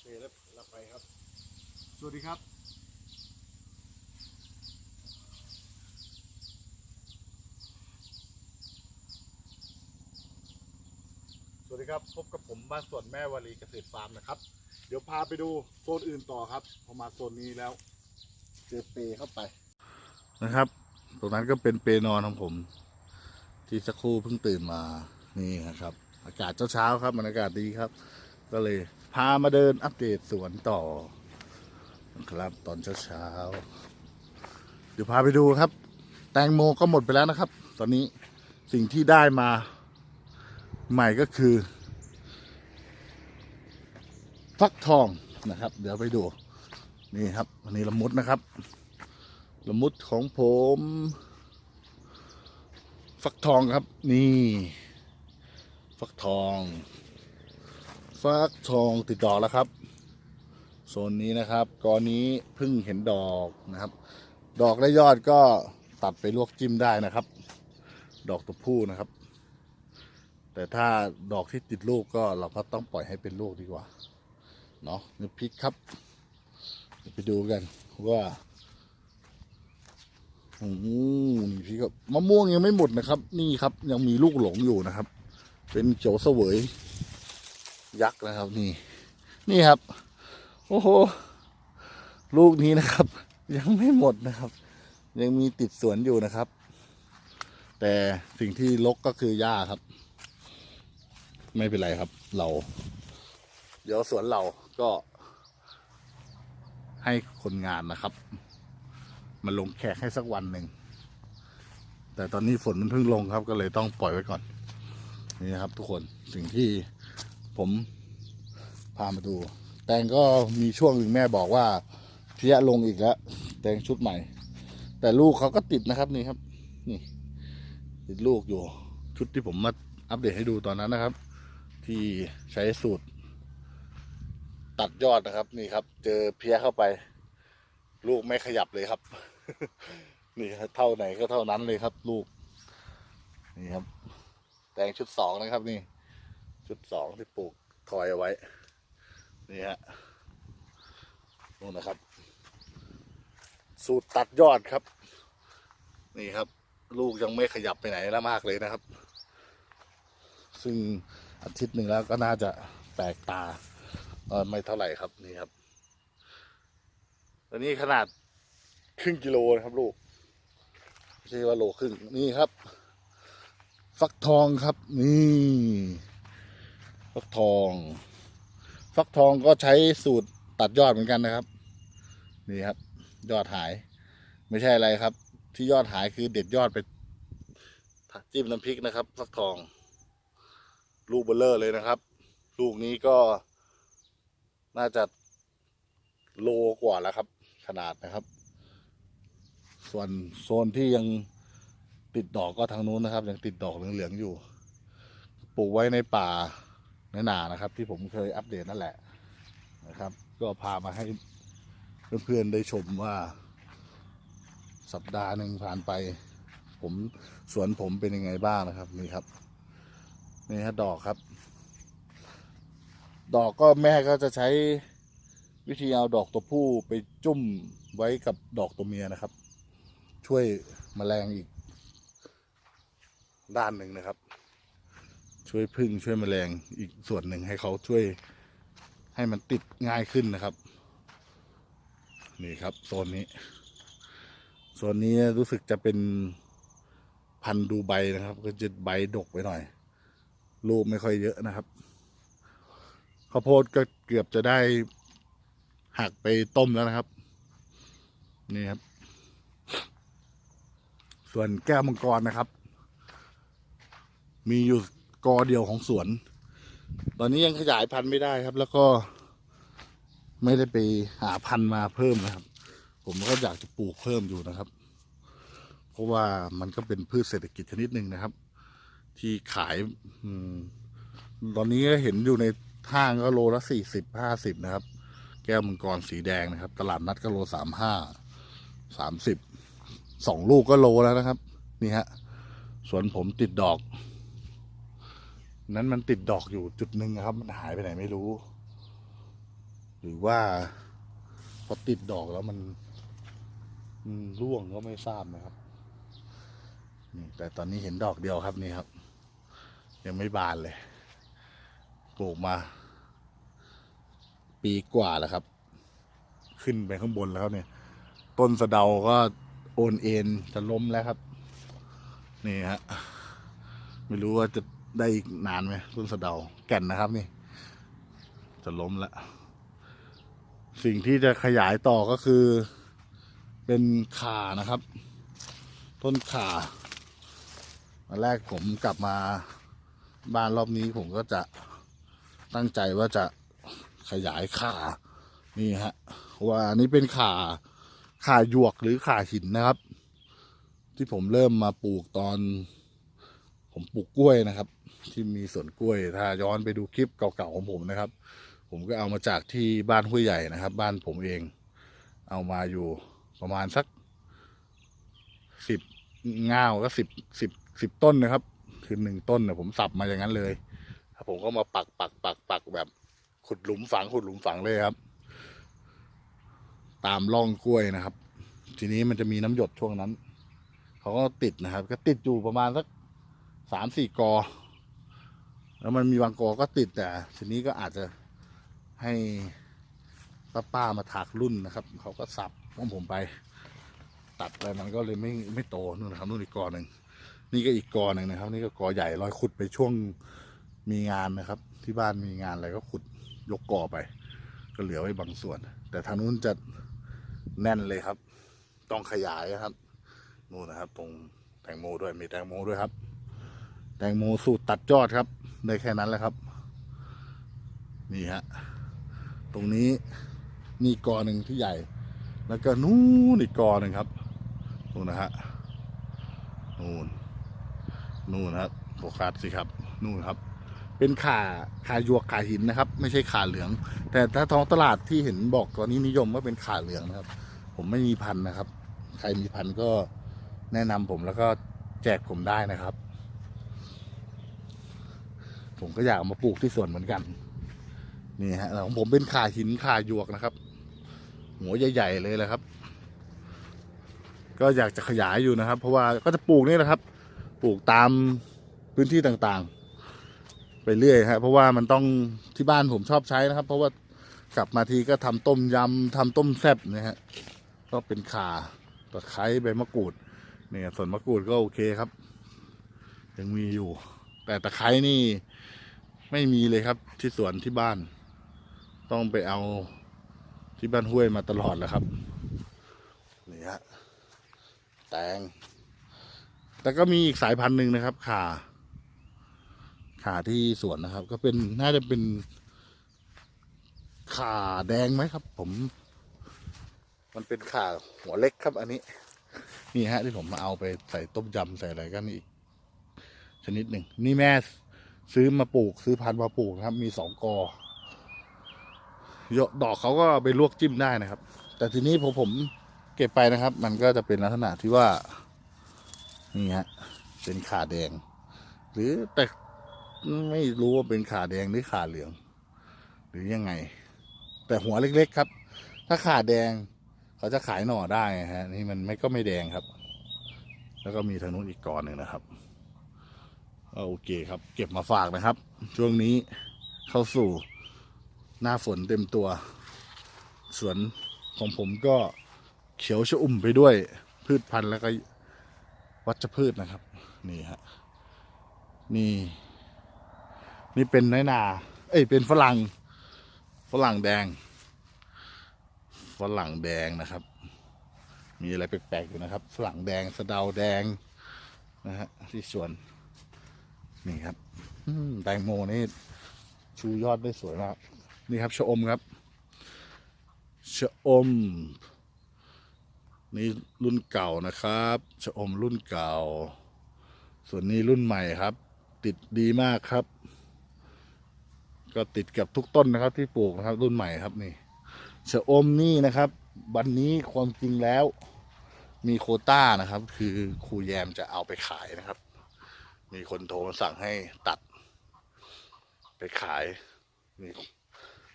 เปรย์แล้วรับไปครับ สวัสดีครับ สวัสดีครับ พบกับผมบ้านสวนแม่วลีเกษตรฟาร์มนะครับ เดี๋ยวพาไปดูโซนอื่นต่อครับ พอมาโซนนี้แล้ว เจอเปรย์เข้าไปนะครับ ตรงนั้นก็เป็นเปรย์นอนของผม ที่สักครู่เพิ่งตื่นมานี่นะครับ อากาศเช้าๆครับบรรยากาศดีครับ ก็เลย พามาเดินอัปเดตสวนต่อนะครับตอนเช้าๆเดี๋ยวพาไปดูครับ แตงโมก็หมดไปแล้วนะครับ ตอนนี้สิ่งที่ได้มาใหม่ก็คือ ฟักทองนะครับ เดี๋ยวไปดู นี่ครับอันนี้ละมุดนะครับ ละมุดของผม ฟักทองครับ นี่ ฟักทอง ฟักทองติดดอกแล้วครับโซนนี้นะครับกอนนี้เพิ่งเห็นดอกนะครับ ดอกและยอดก็ตัดไปลวกจิ้มได้นะครับ ดอกตัวผู้นะครับ แต่ถ้าดอกที่ติดลูกก็เราก็ต้องปล่อยให้เป็นลูกดีกว่าเนาะนี่พริกครับไปดูกันว่าโอ้โหนี่พริกครับมะม่วงยังไม่หมดนะครับ นี่ครับยังมีลูกหลงอยู่นะครับ เป็นเขียวเสวย ยักษ์นะครับนี่ นี่ครับ โอ้โห ลูกนี้นะครับ ยังไม่หมดนะครับ ยังมีติดสวนอยู่นะครับ แต่สิ่งที่ลกก็คือหญ้าครับ ไม่เป็นไรครับ เรา เดี๋ยวสวนเราก็ ให้คนงานนะครับ มาลงแขกให้สักวันหนึ่งแต่ตอนนี้ฝนมันเพิ่งลงครับ ก็เลยต้องปล่อยไว้ก่อนนี่นะครับ ทุกคนสิ่งที่ ผมพามาดู แตงก็มีช่วงหนึ่งแม่บอกว่าเพี้ยลงอีกแล้ว แตงชุดใหม่ แต่ลูกเขาก็ติดนะครับนี่ครับ นี่ ติดลูกอยู่ ชุดที่ผมมาอัปเดตให้ดูตอนนั้นนะครับ ที่ใช้สูตร ตัดยอดนะครับ นี่ครับ เจอเพี้ยเข้าไป ลูกไม่ขยับเลยครับ นี่เท่าไหนก็เท่านั้นเลยครับ ลูก นี่ครับ แตงชุดสองนะครับ นี่ ชุดสองที่ปลูกทอยเอาไว้ นี่ฮะนู่นนะครับ สูตรตัดยอดครับ นี่ครับ ลูกยังไม่ขยับไปไหนแล้วมากเลยนะครับ ซึ่งอาทิตย์หนึ่งแล้วก็น่าจะแปลกตาไม่เท่าไหร่ครับนี่ครับตัวนี้ขนาดครึ่งกิโลนะครับลูกไม่ใช่ว่าโลครึ่งนี่ครับ ฟักทองครับนี่ ฟักทอง ฟักทองก็ใช้สูตรตัดยอดเหมือนกันนะครับ นี่ครับ ยอดหาย ไม่ใช่อะไรครับ ที่ยอดหายคือเด็ดยอดไปจิ้มน้ำพริกนะครับ ฟักทอง ลูกเบลเลอร์เลยนะครับ ลูกนี้ก็น่าจะโลกว่าแล้วครับ ขนาดนะครับ ส่วนโซนที่ยังติดดอกก็ทางนู้นนะครับ ยังติดดอกเหลืองๆอยู่ ปลูกไว้ในป่า ในนานะครับ ที่ผมเคยอัปเดตนั่นแหละนะครับ ก็พามาให้เพื่อนๆได้ชมว่า สัปดาห์หนึ่งผ่านไป ผมสวนผมเป็นยังไงบ้างนะครับนี่ครับนี่ฮะดอกครับ ดอกก็แม่ก็จะใช้วิธีเอาดอกตัวผู้ไปจุ่มไว้กับดอกตัวเมียนะครับ ช่วยแมลงอีก ด้านหนึ่งนะครับ ช่วยพึ่งช่วยแมลงอีกส่วนหนึ่งให้เขาช่วยให้มันติดง่ายขึ้นนะครับ นี่ครับโซนนี้โซนนี้รู้สึกจะเป็นพันดูใบนะครับ ก็จะใบดกไปหน่อย ลูกไม่ค่อยเยอะนะครับข้าวโพดก็เกือบจะได้หักไปต้มแล้วนะครับ นี่ครับ ส่วนแก้วมังกรนะครับ มีอยู่ กอเดียวของสวน ตอนนี้ยังขยายพันธุ์ไม่ได้ครับ แล้วก็ไม่ได้ไปหาพันธุ์มาเพิ่มนะครับ ผมก็อยากจะปลูกเพิ่มอยู่นะครับ เพราะว่ามันก็เป็นพืชเศรษฐกิจชนิดหนึ่งนะครับ ที่ขายอตอนนี้ก็เห็นอยู่ในห้างก็โลละสี่สิบห้าสิบนะครับ แก้วมังกรสีแดงนะครับ ตลาดนัดก็โลสามห้าสามสิบสองลูกก็โลแล้วนะครับ นี่ฮะสวนผมติดดอก นั้นมันติดดอกอยู่จุดหนึ่งครับ มันหายไปไหนไม่รู้ หรือว่าพอติดดอกแล้วมันมันร่วงก็ไม่ทราบนะครับนี่แต่ตอนนี้เห็นดอกเดียวครับนี่ครับ ยังไม่บานเลยปลูกมา ปีกว่าแล้วครับ ขึ้นไปข้างบนแล้วเนี่ย ต้นสะเดาก็โอนเอ็นจะล้มแล้วครับ นี่ฮะไม่รู้ว่าจะ ได้อีกนานไหมต้นสะเดาแก่นนะครับนี่ จะล้มแล้ว สิ่งที่จะขยายต่อก็คือ เป็นขานะครับ ต้นข่าตอนแรกผมกลับมาบ้านรอบนี้ผมก็จะตั้งใจว่าจะขยายข่านี่ฮะว่าอันนี้เป็นข่าข่าหยวกหรือข่าหินนะครับ ที่ผมเริ่มมาปลูกตอน ผมปลูกกล้วยนะครับ ที่มีสวนกล้วย ถ้าย้อนไปดูคลิปเก่าๆของผมนะครับ ผมก็เอามาจากที่บ้านห้วยใหญ่นะครับ บ้านผมเอง เอามาอยู่ประมาณสักสิบง่าวก็สิบสิบสิบต้นนะครับ คือหนึ่งต้นเนี่ยผมสับมาอย่างนั้นเลยผมก็มาปักปักปักปักแบบขุดหลุมฝังขุดหลุมฝังเลยครับ ตามร่องกล้วยนะครับ ทีนี้มันจะมีน้ำหยดช่วงนั้น เขาก็ติดนะครับ ก็ติดอยู่ประมาณสัก สามสี่กอ แล้วมันมีบางกอก็ติดแต่ทีนี้ก็อาจจะให้ป้าป้ามาถากรุ่นนะครับ เขาก็สับของผมไป ตัดไปมันก็เลยไม่ไม่โตนู่นนะครับนู่นอีกกอหนึ่งนี่ก็อีกกอหนึ่งนะครับ นี่ก็กอใหญ่ลอยขุดไปช่วงมีงานนะครับ ที่บ้านมีงานอะไรก็ขุดยกกอไป ก็เหลือไว้บางส่วน แต่ทางนู้นจะแน่นเลยครับ ต้องขยายนะครับนู่นนะครับ ตรงแตงโมด้วยมีแตงโมด้วยครับ แตงโมสูตรตัดยอดครับ ได้แค่นั้นแหละครับ นี่ฮะ ตรงนี้นี่กอหนึ่งที่ใหญ่ แล้วก็นู่นอีกกอหนึ่งครับนู่นนะฮะนู่นนู่นครับโฟกัสสิครับ นู่นครับ เป็นขาขาหยวกขาหินนะครับ ไม่ใช่ขาเหลือง แต่ถ้าท้องตลาดที่เห็นบอกตอนนี้นิยมว่าเป็นขาเหลืองนะครับ ผมไม่มีพันนะครับ ใครมีพันก็แนะนำผมแล้วก็แจกผมได้นะครับ ผมก็อยากามาปลูกที่สวนเหมือนกัน นี่ฮะของผมเป็นข่าหินข่าหยวกนะครับ หัวใหญ่ๆเลยแหละครับ ก็อยากจะขยายอยู่นะครับ เพราะว่าก็จะปลูกนี่แหละครับ ปลูกตามพื้นที่ต่างๆ ไปเรื่อยฮะเพราะว่ามันต้องที่บ้านผมชอบใช้นะครับ เพราะว่ากลับมาทีก็ทำต้มยำทำต้มแซ่บนะฮะก็เป็นข่าตะไคร้ใบมะกรูดเนี่ยส่วนมะกรูดก็โอเคครับ ยังมีอยู่ แต่ตะไคร้นี่ไม่มีเลยครับ ที่สวนที่บ้าน ต้องไปเอาที่บ้านห้วยมาตลอดแล้วครับนี่ฮะแตง แต่ก็มีอีกสายพันธุ์หนึ่งนะครับ ข่า ข่าที่สวนนะครับ ก็เป็นน่าจะเป็น ข่าแดงไหมครับ ผม มันเป็นข่าหัวเล็กครับ อันนี้ นี่ฮะที่ผมมาเอาไปใส่ต้มยำใส่อะไรก็นี่อีก ชนิดหนึ่ง นี่แม่ซื้อมาปลูกซื้อพันธุ์มาปลูกนะครับ มีสองกอดอกเขาก็ไปลวกจิ้มได้นะครับ แต่ทีนี้พอผมเก็บไปนะครับ มันก็จะเป็นลักษณะที่ว่า นี่ฮะเป็นขาแดง หรือแต่ไม่รู้ว่าเป็นขาแดงหรือขาเหลือง หรือยังไง แต่หัวเล็กๆครับ ถ้าขาแดงเขาจะขายหน่อได้ฮะ นี่มันไม่ก็ไม่แดงครับ แล้วก็มีทางนู้นอีกกอนหนึ่งนะครับ โอเคครับ เก็บมาฝากนะครับ ช่วงนี้เข้าสู่หน้าฝนเต็มตัวสวนของผมก็เขียวชอุ่มไปด้วย พืชพันธุ์แล้วก็วัชพืชนะครับ นี่ฮะนี่ นี่เป็นน้อยนา เอ้ยเป็นฝรั่งฝรั่งแดงฝรั่งแดงนะครับ มีอะไรแปลกๆอยู่นะครับฝรั่งแดงสะเดาแดงนะฮะที่สวน นี่ครับแตงโมนี่ชูยอดได้สวยมาก นี่ครับชะอมครับชะอม นี่รุ่นเก่านะครับชะอมรุ่นเก่า ส่วนนี้รุ่นใหม่ครับ ติดดีมากครับ ก็ติดกับทุกต้นนะครับ ที่ปลูกนะครับ รุ่นใหม่ครับนี่ชะอมนี่นะครับ วันนี้ความจริงแล้ว มีโคต้านะครับ คือครูแยมจะเอาไปขายนะครับ มีคนโทรมาสั่งให้ตัด ไปขายนี่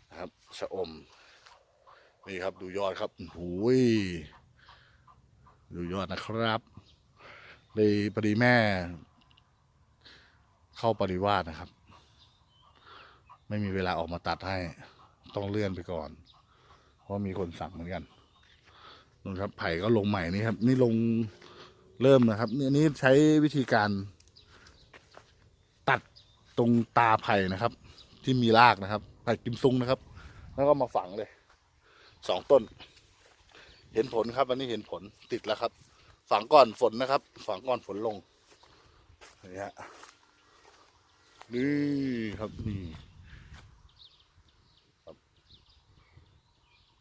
นะครับชะอม นี่ครับดูยอดครับหูยดูยอดนะครับเลยพอดีแม่ เข้าปริวาสนะครับ ไม่มีเวลาออกมาตัดให้ ต้องเลื่อนไปก่อน เพราะมีคนสั่งเหมือนกันนู่ครับไผ่ก็ลงใหม่นี่ครับ นี่ลงเริ่มนะครับนี่นี้ใช้วิธีการ รงตาไผ่นะครับ ที่มีรากนะครับไผ่กิมซุงนะครับ แล้วก็มาฝังเลยสองต้น เห็นผลครับอันนี้เห็นผลติดแล้วครับ ฝังก่อนฝนนะครับ ฝังก่อนฝนลงนี่ฮะนี่ครับนี่ครับ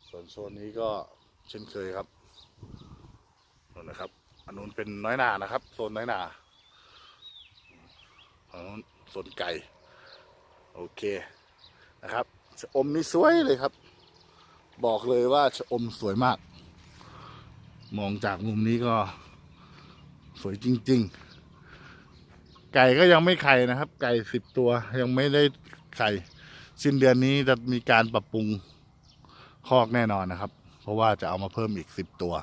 ส่วนโซนนี้ก็เช่นเคยครับนู่นนะครับอันนู้นเป็นน้อยหนานะครับ โซนน้อยหนาอันนู้น โซนไก่ โอเคนะครับชะอมนี่สวยเลยครับ บอกเลยว่าชะอมสวยมาก มองจากมุมนี้ก็สวยจริง ๆ ไก่ก็ยังไม่ไข่นะครับ ไก่สิบตัวยังไม่ได้ไข่สิ้นเดือนนี้จะมีการปรับปรุงคอกแน่นอนนะครับ เพราะว่าจะเอามาเพิ่มอีกสิบตัว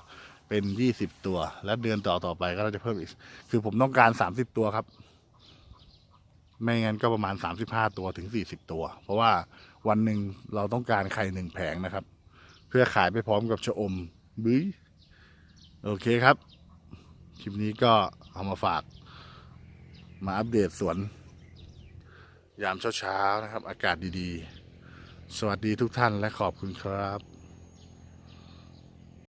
เป็นยี่สิบตัว และเดือนต่อต่อไปก็จะเพิ่มอีก คือผมต้องการสามสิบตัวครับ ไม่งั้นก็ประมาณสามสิบห้าตัวถึงสี่สิบตัว เพราะว่าวันหนึ่งเราต้องการไข่หนึ่งแผงนะครับ เพื่อขายไปพร้อมกับชะอมบุ้ยโอเคครับ คลิปนี้ก็เอามาฝาก มาอัปเดตสวน ยามเช้าๆนะครับ อากาศดีๆ สวัสดีทุกท่านและขอบคุณครับ